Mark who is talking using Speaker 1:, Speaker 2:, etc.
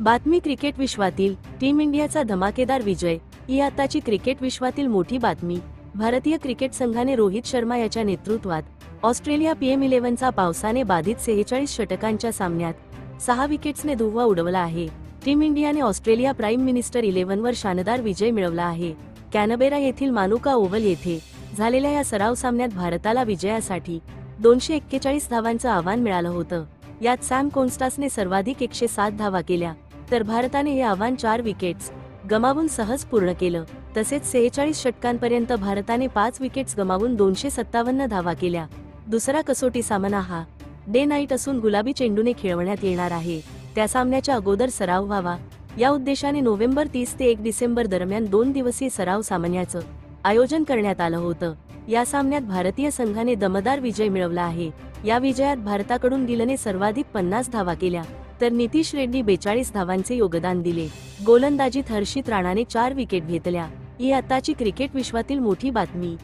Speaker 1: बातमी क्रिकेट विश्वातील टीम इंडियाचा धमाकेदार विजय ही आताची क्रिकेट विश्वातील मोठी बातमी. भारतीय क्रिकेट संघाने रोहित शर्मा याच्या नेतृत्वात ऑस्ट्रेलिया पीएम इलेव्हनचा पावसाने बाधित सेहेचाळीस षटकांच्या सामन्यात सहा विकेट्सने धुव्वा उडवला आहे. टीम इंडियाने ऑस्ट्रेलिया प्राईम मिनिस्टर इलेव्हनवर शानदार विजय मिळवला आहे. कॅनबेरा येथील मानुका ओव्हल येथे झालेल्या या सराव सामन्यात भारताला विजयासाठी दोनशे एक्केचाळीस धावांचं आव्हान मिळालं होतं. यात सॅम कोन्स्टासने सर्वाधिक एकशे सात धावा केल्या तर भारताने हे आव्हान चार विकेट्स गमावून सहज पूर्ण केलं. तसेच सेहेचाळीस षटकांपर्यंत भारताने पाच विकेट्स गमावून दोनशे सत्तावन्न धावा केल्या. दुसरा कसोटी सामना हा डे नाईट असून गुलाबी चेंडूने खेळवण्यात येणार आहे. त्या सामन्याच्या अगोदर सराव व्हावा. या उद्देशाने नोव्हेंबर तीस ते एक डिसेंबर दरम्यान दोन दिवसीय सराव सामन्याचं आयोजन करण्यात आलं होतं. या सामन्यात भारतीय संघाने दमदार विजय मिळवला आहे. या विजयात भारताकडून गिलने सर्वाधिक पन्नास धावा केल्या तर नितीश रेड्डी बेचाळीस धावांचे योगदान दिले. गोलंदाजीत हर्षित राणाने चार विकेट घेतल्या. ही आताची क्रिकेट विश्वातील मोठी बातमी.